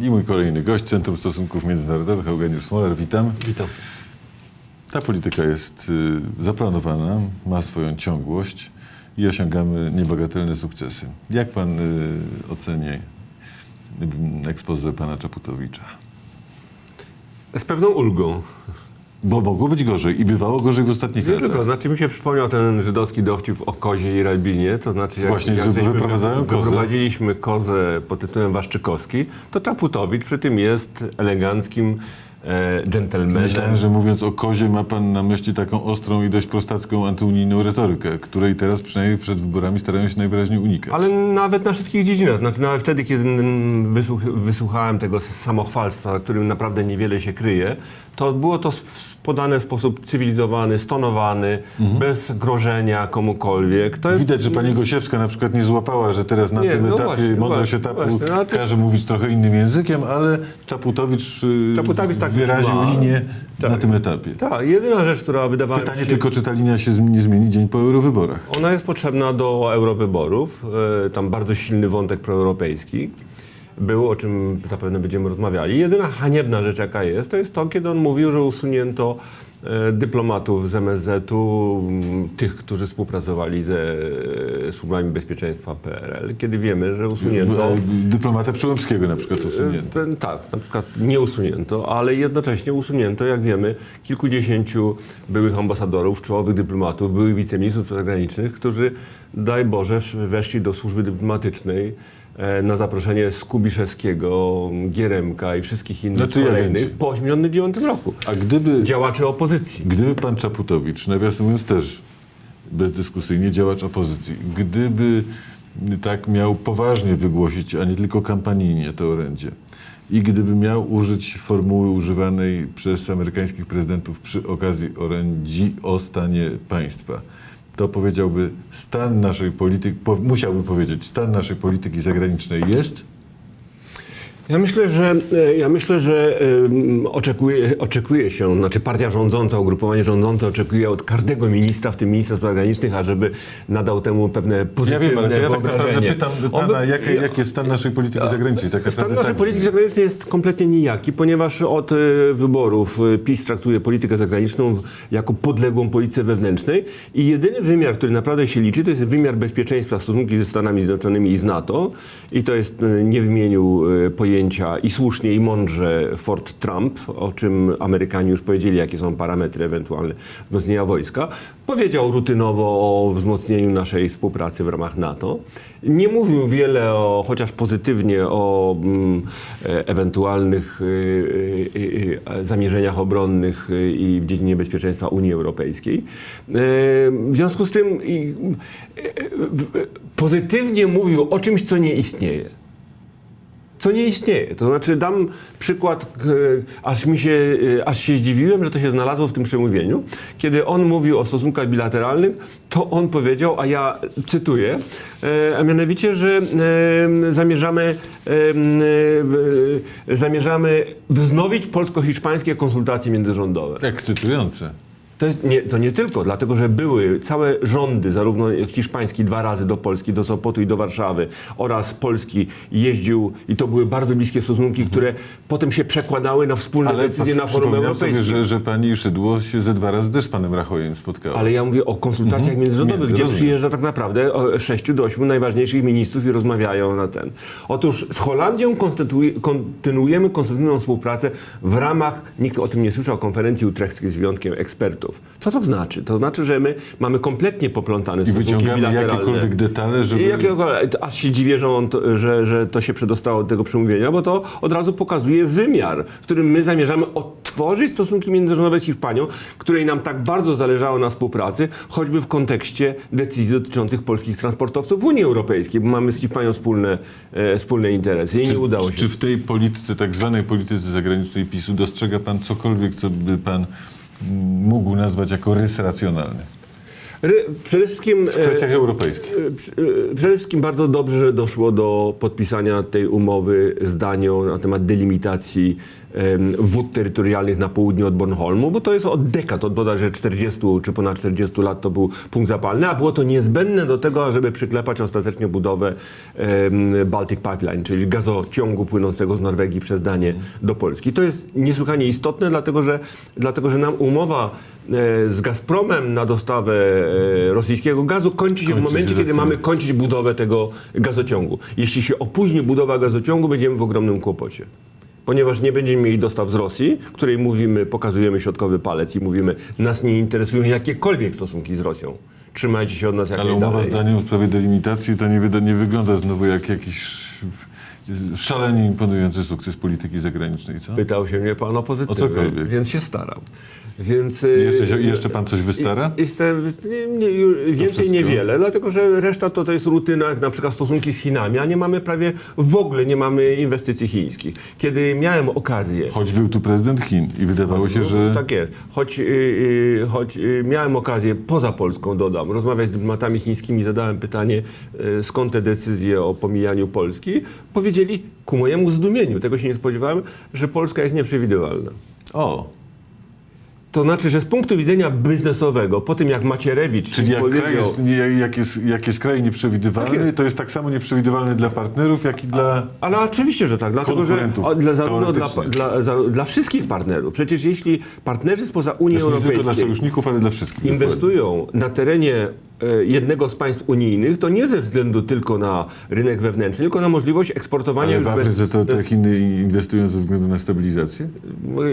I mój kolejny gość, Centrum Stosunków Międzynarodowych, Eugeniusz Smoler. Witam. Witam. Ta polityka jest y, zaplanowana, ma swoją ciągłość i osiągamy niebagatelne sukcesy. Jak pan y, oceni y, ekspozę pana Czaputowicza? Z pewną ulgą. Bo mogło być gorzej i bywało gorzej w ostatnich Nie latach. tylko, znaczy mi się przypomniał ten żydowski dowcip o kozie i rabinie, to znaczy jak, Właśnie, jak że wyprowadzają kozę. wyprowadziliśmy kozę pod tytułem Waszczykowski, to Czaputowicz przy tym jest eleganckim e, dżentelmenem. Myślałem, że mówiąc o kozie ma pan na myśli taką ostrą i dość prostacką antyunijną retorykę, której teraz przynajmniej przed wyborami starają się najwyraźniej unikać. Ale nawet na wszystkich dziedzinach. Znaczy nawet wtedy, kiedy wysłuch, wysłuchałem tego samochwalstwa, którym naprawdę niewiele się kryje, to było to podane w sposób cywilizowany, stonowany, bez grożenia komukolwiek. To jest, Widać, że pani Gosiewska na przykład nie złapała, że teraz na Nie, tym no etapie właśnie, mądrość właśnie, etapu właśnie, no to- każe mówić trochę innym językiem, ale Czaputowicz, y, Czaputowicz tak wyraził ma. linię na Tak. tym etapie. Tak, jedyna rzecz, która wydawała Pytanie się... tylko, czy ta linia się nie zmieni dzień po eurowyborach. Ona jest potrzebna do eurowyborów. E, Tam bardzo silny wątek proeuropejski był, o czym zapewne będziemy rozmawiali. Jedyna haniebna rzecz, jaka jest, to jest to, kiedy on mówił, że usunięto e, dyplomatów z MSZ-u, m, tych, którzy współpracowali ze e, służbami bezpieczeństwa PRL, kiedy wiemy, że usunięto... E, Dyplomata Przyłębskiego na przykład usunięto. Tak, na przykład nie usunięto, ale jednocześnie usunięto, jak wiemy, kilkudziesięciu byłych ambasadorów, czołowych dyplomatów, byłych wiceministrów zagranicznych, którzy, daj Boże, weszli do służby dyplomatycznej na zaproszenie Skubiszewskiego, Gieremka i wszystkich innych Znaczy ja kolejnych więcej. po 1989 roku. A gdyby, Działacze opozycji. gdyby pan Czaputowicz, nawiasem mówiąc też bezdyskusyjnie działacz opozycji, gdyby tak miał poważnie wygłosić, a nie tylko kampanijnie to orędzie, i gdyby miał użyć formuły używanej przez amerykańskich prezydentów przy okazji orędzi o stanie państwa, to powiedziałby, stan naszej polityki, po, musiałby powiedzieć, stan naszej polityki zagranicznej jest Ja myślę, że, e, ja myślę, że oczekuje, oczekuje się, znaczy partia rządząca, ugrupowanie rządzące oczekuje od każdego ministra, w tym ministra spraw zagranicznych, ażeby nadał temu pewne Ja pozytywne wiem, ale ja tak naprawdę pytam pana, jaki, jaki jest stan naszej polityki zagranicznej? Tak Stan naszej tak polityki zagranicznej jest kompletnie nijaki, ponieważ od e, wyborów e, PiS traktuje politykę zagraniczną jako podległą polityce wewnętrznej i jedyny wymiar, który naprawdę się liczy, to jest wymiar bezpieczeństwa stosunki ze Stanami Zjednoczonymi i z NATO i to jest, nie wymienił e, pojęcia i słusznie i mądrze Fort Trump, o czym Amerykanie już powiedzieli, jakie są parametry ewentualne wzmocnienia wojska. Powiedział rutynowo o wzmocnieniu naszej współpracy w ramach NATO. Nie mówił wiele o, chociaż pozytywnie, o mm, e, ewentualnych y, y, zamierzeniach obronnych i w dziedzinie bezpieczeństwa Unii Europejskiej. E, W związku z tym e, e, pozytywnie mówił o czymś, co nie istnieje co nie istnieje. To znaczy dam przykład, e, aż mi się, e, aż się zdziwiłem, że to się znalazło w tym przemówieniu. Kiedy on mówił o stosunkach bilateralnych, to on powiedział, a ja cytuję, e, a mianowicie, że zamierzamy, zamierzamy wznowić polsko-hiszpańskie konsultacje międzyrządowe. Ekscytujące. To, jest nie, to nie tylko, dlatego że były całe rządy, zarówno hiszpański dwa razy do Polski, do Sopotu i do Warszawy oraz Polski jeździł i to były bardzo bliskie stosunki, które potem się przekładały na wspólne decyzje na forum przypominam sobie, europejskim. że, że pani Szydło się ze dwa razy też z panem Rachojem spotkała. Ale ja mówię o konsultacjach międzyrządowych, Między- gdzie rozumiem. przyjeżdża tak naprawdę o 6 do 8 najważniejszych ministrów i rozmawiają na ten. Otóż z Holandią konstytuj- kontynuujemy konstruktywną współpracę w ramach, nikt o tym nie słyszał, konferencji utrechskiej z wyjątkiem ekspertów. Co to znaczy? To znaczy, że my mamy kompletnie poplątane I stosunki wyciągamy bilateralne. jakiekolwiek detale, żeby... I jakiegokolwiek, aż się dziwię, że, on to, że, że to się przedostało do tego przemówienia, bo to od razu pokazuje wymiar, w którym my zamierzamy odtworzyć stosunki międzyrządowe z Hiszpanią, której nam tak bardzo zależało na współpracy, choćby w kontekście decyzji dotyczących polskich transportowców w Unii Europejskiej, bo mamy z Hiszpanią wspólne, e, wspólne interesy i nie udało się. Czy w tej polityce, tak zwanej polityce zagranicznej PiSu dostrzega pan cokolwiek, co by pan mógł nazwać jako rys racjonalny? Ry- Przede wszystkim... w kwestiach e, europejskich? e, e, Przede wszystkim bardzo dobrze, że doszło do podpisania tej umowy z Danią na temat delimitacji wód terytorialnych na południe od Bornholmu, bo to jest od dekad, od bodajże 40 czy ponad 40 lat to był punkt zapalny, a było to niezbędne do tego, żeby przyklepać ostatecznie budowę Baltic Pipeline, czyli gazociągu płynącego z Norwegii przez Danię do Polski. To jest niesłychanie istotne, dlatego że, dlatego, że nam umowa z Gazpromem na dostawę e, rosyjskiego gazu kończy się w Kończy momencie, kiedy mamy kończyć budowę tego gazociągu. Jeśli się opóźni budowa gazociągu, będziemy w ogromnym kłopocie. Ponieważ nie będziemy mieli dostaw z Rosji, której mówimy, pokazujemy środkowy palec i mówimy, nas nie interesują jakiekolwiek stosunki z Rosją. Trzymajcie się od nas jak Ale umowa z Danią w sprawie delimitacji to nie, nie wygląda znowu jak jakiś szalenie imponujący sukces polityki zagranicznej, co? Pytał się mnie pan o pozytywne, O cokolwiek. więc się staram. Więc, y, Jeszcze, się- jeszcze pan coś wystara? Jestem, nie, więcej niewiele, dlatego że reszta to, to jest rutyna, jak na przykład stosunki z Chinami, a nie mamy prawie w ogóle nie mamy inwestycji chińskich. Kiedy miałem okazję. Choć był tu prezydent Chin i wydawało się, że... Tak jest. Choć, y, y, choć y, miałem okazję, poza Polską dodam, rozmawiać z dyplomatami chińskimi, zadałem pytanie, y, skąd te decyzje o pomijaniu Polski. Powiedzieli, ku mojemu zdumieniu, tego się nie spodziewałem, że Polska jest nieprzewidywalna. O, To znaczy, że z punktu widzenia biznesowego, po tym jak Macierewicz czyli jak, kraj powiedział... jest, nie, jak, jest, jak jest kraj nieprzewidywalny, Tak jest. to jest tak samo nieprzewidywalny dla partnerów, jak i dla... Ale oczywiście, że tak, dlatego że o, dla, zarówno dla, dla, za, dla wszystkich partnerów. Przecież jeśli partnerzy spoza Unii Też nie tylko dla Europejskiej sojuszników, ale dla wszystkich. inwestują na terenie jednego z państw unijnych, to nie ze względu tylko na rynek wewnętrzny, tylko na możliwość eksportowania Ale w Afryce to, to bez, jak Chiny inwestują ze względu na stabilizację?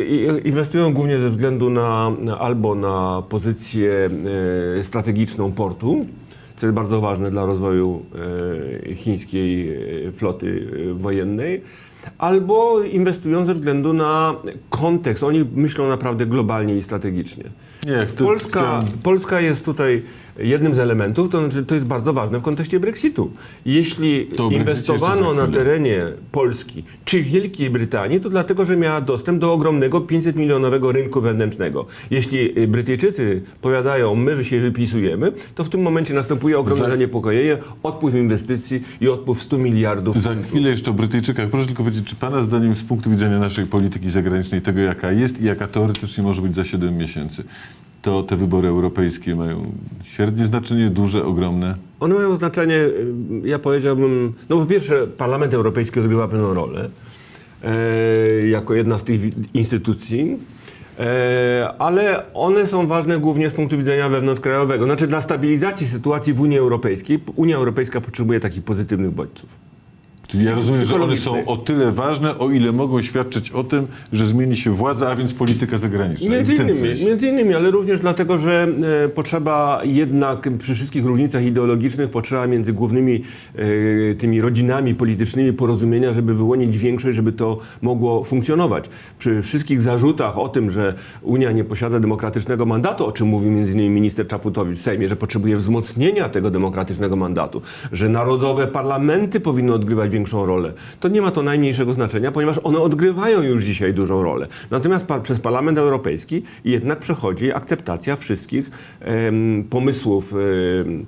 I- Inwestują głównie ze względu na, albo na pozycję e, strategiczną portu, co jest bardzo ważne dla rozwoju e, chińskiej e, floty e, wojennej, albo inwestują ze względu na kontekst. Oni myślą naprawdę globalnie i strategicznie. Nie, Polska, chciałem- Polska jest tutaj jednym z elementów, to znaczy to jest bardzo ważne w kontekście Brexitu. Jeśli inwestowano na terenie Polski czy Wielkiej Brytanii, to dlatego, że miała dostęp do ogromnego 500-milionowego rynku wewnętrznego. Jeśli y, Brytyjczycy powiadają, my się wypisujemy, to w tym momencie następuje ogromne Za- zaniepokojenie, odpływ inwestycji i odpływ 100 miliardów. Za chwilę jeszcze o Brytyjczykach. Proszę tylko powiedzieć, czy Pana zdaniem z punktu widzenia naszej polityki zagranicznej, tego jaka jest i jaka teoretycznie może być za 7 miesięcy, to te wybory europejskie mają średnie znaczenie, duże, ogromne? One mają znaczenie, y, ja powiedziałbym, no po pierwsze Parlament Europejski odgrywa pewną rolę e, jako jedna z tych instytucji, e, ale one są ważne głównie z punktu widzenia wewnątrzkrajowego. Znaczy dla stabilizacji sytuacji w Unii Europejskiej, Unia Europejska potrzebuje takich pozytywnych bodźców. Czyli ja rozumiem, że one są o tyle ważne, o ile mogą świadczyć o tym, że zmieni się władza, a więc polityka zagraniczna. Między innymi, między innymi, ale również dlatego, że e, potrzeba jednak przy wszystkich różnicach ideologicznych potrzeba między głównymi e, tymi rodzinami politycznymi porozumienia, żeby wyłonić większość, żeby to mogło funkcjonować. Przy wszystkich zarzutach o tym, że Unia nie posiada demokratycznego mandatu, o czym mówił między innymi minister Czaputowicz w Sejmie, że potrzebuje wzmocnienia tego demokratycznego mandatu, że narodowe parlamenty powinny odgrywać większą rolę, to nie ma to najmniejszego znaczenia, ponieważ one odgrywają już dzisiaj dużą rolę. Natomiast pa, przez Parlament Europejski jednak przechodzi akceptacja wszystkich em, pomysłów em,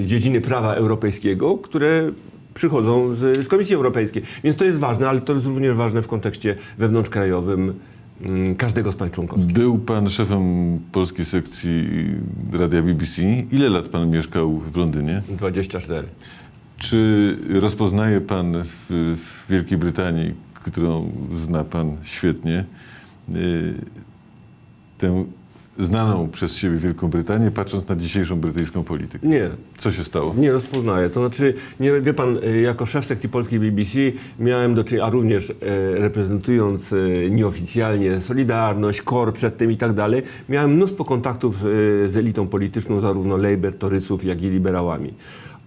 e, dziedziny prawa europejskiego, które przychodzą z, z Komisji Europejskiej. Więc to jest ważne, ale to jest również ważne w kontekście wewnątrzkrajowym mm, każdego z państw członkowskich. Był Pan szefem polskiej sekcji radia BBC. Ile lat Pan mieszkał w Londynie? 24. Czy rozpoznaje Pan w, w Wielkiej Brytanii, którą zna Pan świetnie, y, tę znaną przez siebie Wielką Brytanię, patrząc na dzisiejszą brytyjską politykę? Nie, Co się stało? Nie rozpoznaję. To znaczy, nie, wie pan, e, jako szef sekcji polskiej BBC miałem do czynienia, a również e, reprezentując e, nieoficjalnie Solidarność, KOR przed tym i tak dalej, miałem mnóstwo kontaktów e, z elitą polityczną, zarówno Labour, Torysów, jak i liberałami.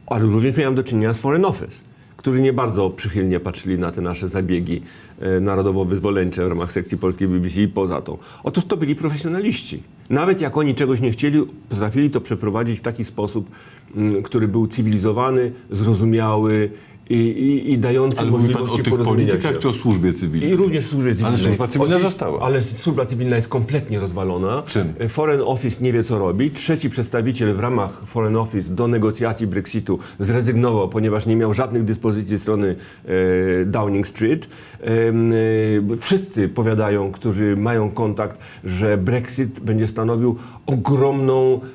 Ale również miałem do czynienia z Foreign Office, którzy nie bardzo przychylnie patrzyli na te nasze zabiegi e, narodowo-wyzwoleńcze w ramach sekcji polskiej BBC i poza tą. Otóż to byli profesjonaliści. Nawet jak oni czegoś nie chcieli, potrafili to przeprowadzić w taki sposób, mm, który był cywilizowany, zrozumiały i, i, i dający Ale mówi pan możliwości o tych porozumienia politykach się. czy o służbie cywilnej? I również służbie cywilnej. Ale służba cywilna została. Ale służba cywilna jest kompletnie rozwalona. Czym? Foreign Office nie wie, co robi. Trzeci przedstawiciel w ramach Foreign Office do negocjacji Brexitu zrezygnował, ponieważ nie miał żadnych dyspozycji strony e, Downing Street. Em, e, wszyscy powiadają, którzy mają kontakt, że Brexit będzie stanowił ogromną e,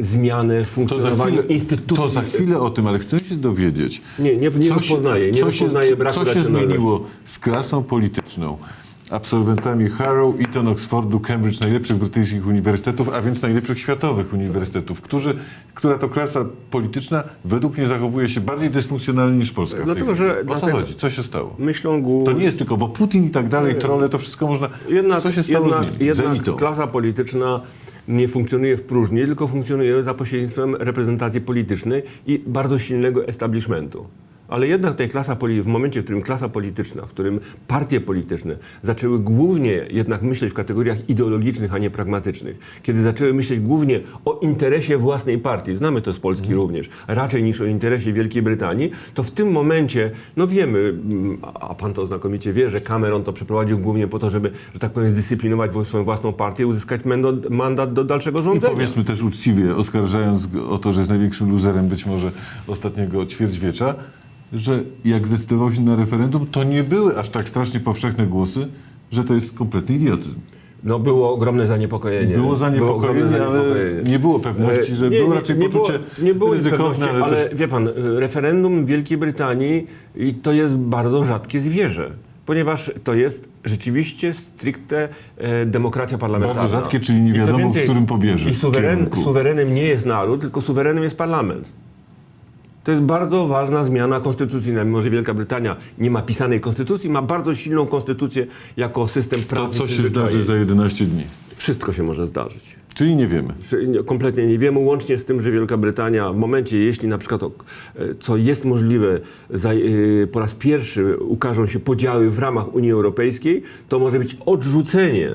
zmianę w funkcjonowaniu chwilę, instytucji. to za chwilę o tym, ale chcę się dowiedzieć. Nie, nie, nie co rozpoznaję, nie co rozpoznaję się, braku Co się zmieniło z klasą polityczną, absolwentami Harrow, Eton, Oxfordu, Cambridge, najlepszych brytyjskich uniwersytetów, a więc najlepszych światowych uniwersytetów, którzy, która to klasa polityczna według mnie zachowuje się bardziej dysfunkcjonalnie niż Polska Dlatego, że- O co chodzi? Co się stało? Myślą głównie... To nie jest tylko, bo Putin i tak dalej, trole, to wszystko można... Jednak, co się stało jednak, jednak klasa polityczna nie funkcjonuje w próżni, tylko funkcjonuje za pośrednictwem reprezentacji politycznej i bardzo silnego establishmentu. Ale jednak tej klasa w momencie, w którym klasa polityczna, w którym partie polityczne zaczęły głównie jednak myśleć w kategoriach ideologicznych, a nie pragmatycznych, kiedy zaczęły myśleć głównie o interesie własnej partii, znamy to z Polski również, raczej niż o interesie Wielkiej Brytanii, to w tym momencie, no wiemy, mm, a pan to znakomicie wie, że Cameron to przeprowadził głównie po to, żeby, że tak powiem, zdyscyplinować wo- swoją własną partię i uzyskać mandat do dalszego I rządzenia. powiedzmy też uczciwie, oskarżając o to, że jest największym luzerem być może ostatniego ćwierćwiecza, że jak zdecydował się na referendum, to nie były aż tak strasznie powszechne głosy, że to jest kompletny idiotyzm. No było ogromne zaniepokojenie. Było zaniepokojenie, ogromne ale zaniepokojenie. nie było pewności, że E, było raczej nie poczucie było, nie było ryzykowne, ale, ale też... wie pan, referendum Wielkiej Brytanii to jest bardzo rzadkie zwierzę. Ponieważ to jest rzeczywiście stricte e, demokracja parlamentarna. Bardzo rzadkie, czyli nie wiadomo, w więcej, którym pobierze I suweren, suwerenem nie jest naród, tylko suwerenem jest parlament. To jest bardzo ważna zmiana konstytucyjna. Mimo, że Wielka Brytania nie ma pisanej konstytucji, ma bardzo silną konstytucję jako system To prawny. co się zdarzy za 11 dni. Wszystko się może zdarzyć. Czyli nie wiemy. Kompletnie nie wiemy, łącznie z tym, że Wielka Brytania w momencie, jeśli na przykład, e, co jest możliwe, e, po raz pierwszy ukażą się podziały w ramach Unii Europejskiej, to może być odrzucenie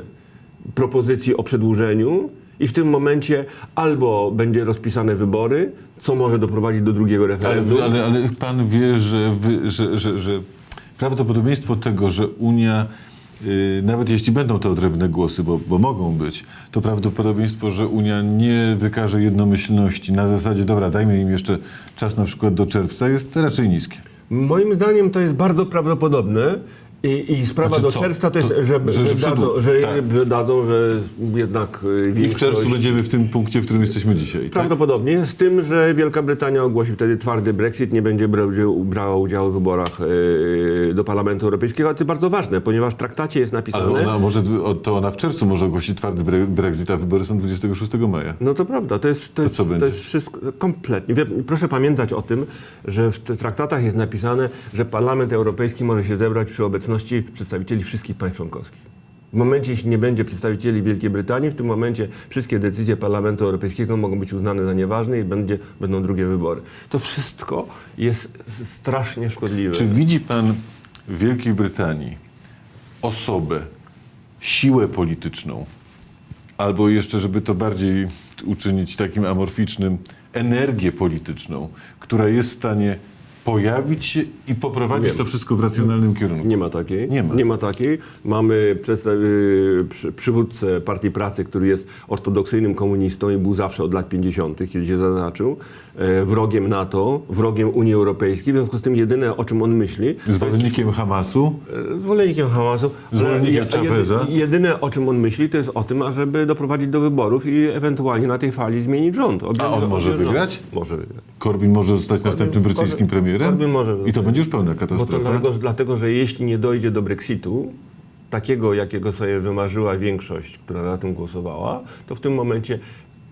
propozycji o przedłużeniu i w tym momencie albo będzie rozpisane wybory, co może doprowadzić do drugiego referendum. Ale, ale, ale pan wie, że, wy, że, że, że prawdopodobieństwo tego, że Unia, y, nawet jeśli będą to odrębne głosy, bo, bo mogą być, to prawdopodobieństwo, że Unia nie wykaże jednomyślności na zasadzie, dobra, dajmy im jeszcze czas na przykład do czerwca, jest raczej niskie. Moim zdaniem to jest bardzo prawdopodobne. I, I sprawa Znaczy do co? czerwca to jest, że, że- że, że dadzą, że, tak. że dadzą, że jednak y, I w czerwcu będziemy w tym punkcie, w którym jesteśmy dzisiaj. Tak? Prawdopodobnie, z tym, że Wielka Brytania ogłosi wtedy twardy Brexit, nie będzie brała udziału w wyborach yy, do Parlamentu Europejskiego, a to bardzo ważne, ponieważ w traktacie jest napisane... Ale ona może, to ona w czerwcu może ogłosić twardy bre- Brexit, a wybory są 26 maja. No to prawda, to jest, to jest, to jest wszystko kompletnie. Proszę pamiętać o tym, że w traktatach jest napisane, że Parlament Europejski może się zebrać przy obecności przedstawicieli wszystkich państw członkowskich. W momencie, jeśli nie będzie przedstawicieli Wielkiej Brytanii, w tym momencie wszystkie decyzje Parlamentu Europejskiego mogą być uznane za nieważne i będzie, będą drugie wybory. To wszystko jest strasznie szkodliwe. Czy widzi pan w Wielkiej Brytanii osobę, siłę polityczną, albo jeszcze, żeby to bardziej uczynić takim amorficznym, energię polityczną, która jest w stanie pojawić się i poprowadzić to wszystko w racjonalnym kierunku? Nie ma takiej. Nie ma. takiej. Mamy przedstaw- y, przy, przywódcę Partii Pracy, który jest ortodoksyjnym komunistą i był zawsze od lat 50., kiedy się zaznaczył, e, wrogiem NATO, wrogiem Unii Europejskiej. W związku z tym jedyne, o czym on myśli, to jest Zwolennikiem Hamasu? e, zwolennikiem Hamasu. ale Zwolennikiem je- Chaveza? jedy- Jedyne, o czym on myśli, to jest o tym, ażeby doprowadzić do wyborów i ewentualnie na tej fali zmienić rząd. Obie- A on może obie- wygrać? Może wygrać. Corbyn może zostać następnym brytyjskim premierem? Corbyn może I to będzie już pełna Bo to katastrofa. dlatego, dlatego, że jeśli nie dojdzie do Brexitu, takiego, jakiego sobie wymarzyła większość, która na tym głosowała, to w tym momencie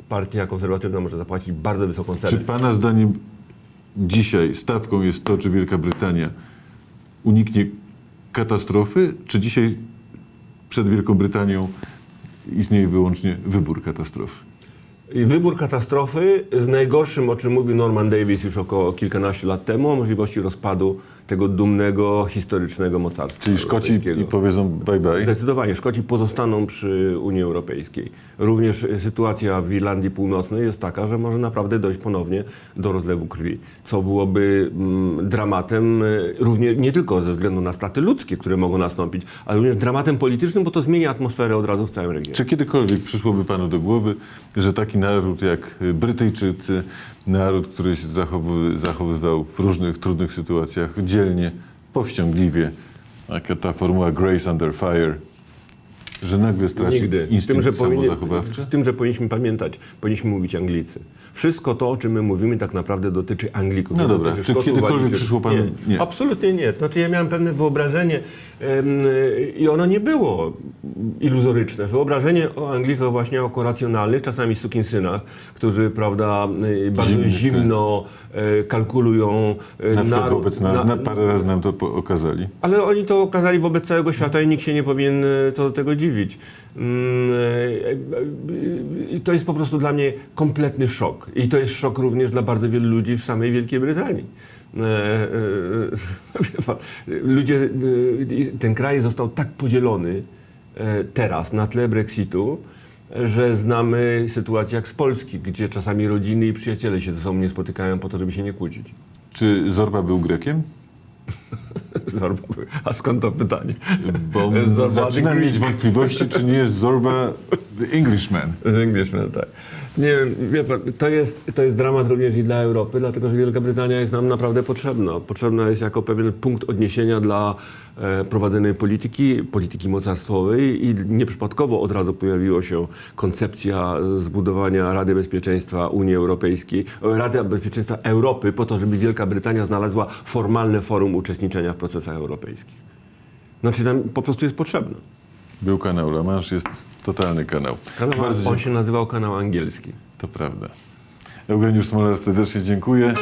partia konserwatywna może zapłacić bardzo wysoką cenę. Czy pana zdaniem dzisiaj stawką jest to, czy Wielka Brytania uniknie katastrofy, czy dzisiaj przed Wielką Brytanią istnieje wyłącznie wybór katastrofy? Wybór katastrofy z najgorszym, o czym mówił Norman Davis już około kilkanaście lat temu, o możliwości rozpadu tego dumnego, historycznego mocarstwa Czyli Szkoci i powiedzą bye bye. Zdecydowanie. Szkoci pozostaną przy Unii Europejskiej. Również sytuacja w Irlandii Północnej jest taka, że może naprawdę dojść ponownie do rozlewu krwi, co byłoby mm, dramatem e, również nie tylko ze względu na straty ludzkie, które mogą nastąpić, ale również dramatem politycznym, bo to zmienia atmosferę od razu w całym regionie. Czy kiedykolwiek przyszłoby panu do głowy, że taki naród jak Brytyjczycy, naród, który się zachowy, zachowywał w różnych trudnych sytuacjach dzielnie, powściągliwie, taka ta formuła grace under fire, że nagle straci Nigdy. Z tym, że powinien, z tym, że powinniśmy pamiętać, powinniśmy mówić Anglicy. Wszystko to, o czym my mówimy, tak naprawdę dotyczy Anglików. No dobra. Czy Szkotów, kiedykolwiek przyszło panu- Nie. nie. Absolutnie nie. Znaczy ja miałem pewne wyobrażenie i ono nie było iluzoryczne. Wyobrażenie o Anglikach właśnie jako racjonalnych, czasami sukinsynach, którzy, prawda, y, bardzo Zimnych, zimno e, kalkulują e, Na przykład wobec nas, na- parę razy nam to po- okazali. ale oni to okazali wobec całego świata i nikt się nie powinien e, co do tego dziwić. Mm, e, e, e, To jest po prostu dla mnie kompletny szok. I to jest szok również dla bardzo wielu ludzi w samej Wielkiej Brytanii. Ludzie, ten kraj został tak podzielony teraz na tle Brexitu, że znamy sytuację jak z Polski, gdzie czasami rodziny i przyjaciele się ze sobą nie spotykają po to, żeby się nie kłócić. Czy Zorba był Grekiem? Zorba. A skąd to pytanie? Bo Zorba the zaczynam mieć wątpliwości, czy nie jest Zorba the Englishman. Z Englishman, tak. Nie wiem, wie pan, to jest, to jest dramat również i dla Europy, dlatego że Wielka Brytania jest nam naprawdę potrzebna. Potrzebna jest jako pewien punkt odniesienia dla e, prowadzonej polityki, polityki mocarstwowej i nieprzypadkowo od razu pojawiła się koncepcja zbudowania Rady Bezpieczeństwa Unii Europejskiej, e, Rady Bezpieczeństwa Europy po to, żeby Wielka Brytania znalazła formalne forum uczestniczenia w procesach europejskich. Znaczy nam po prostu jest potrzebna. Był kanał La Manche, jest totalny kanał. Kanał, Bardzo on się nazywał kanał angielski. To prawda. Eugeniusz Smolar, serdecznie dziękuję.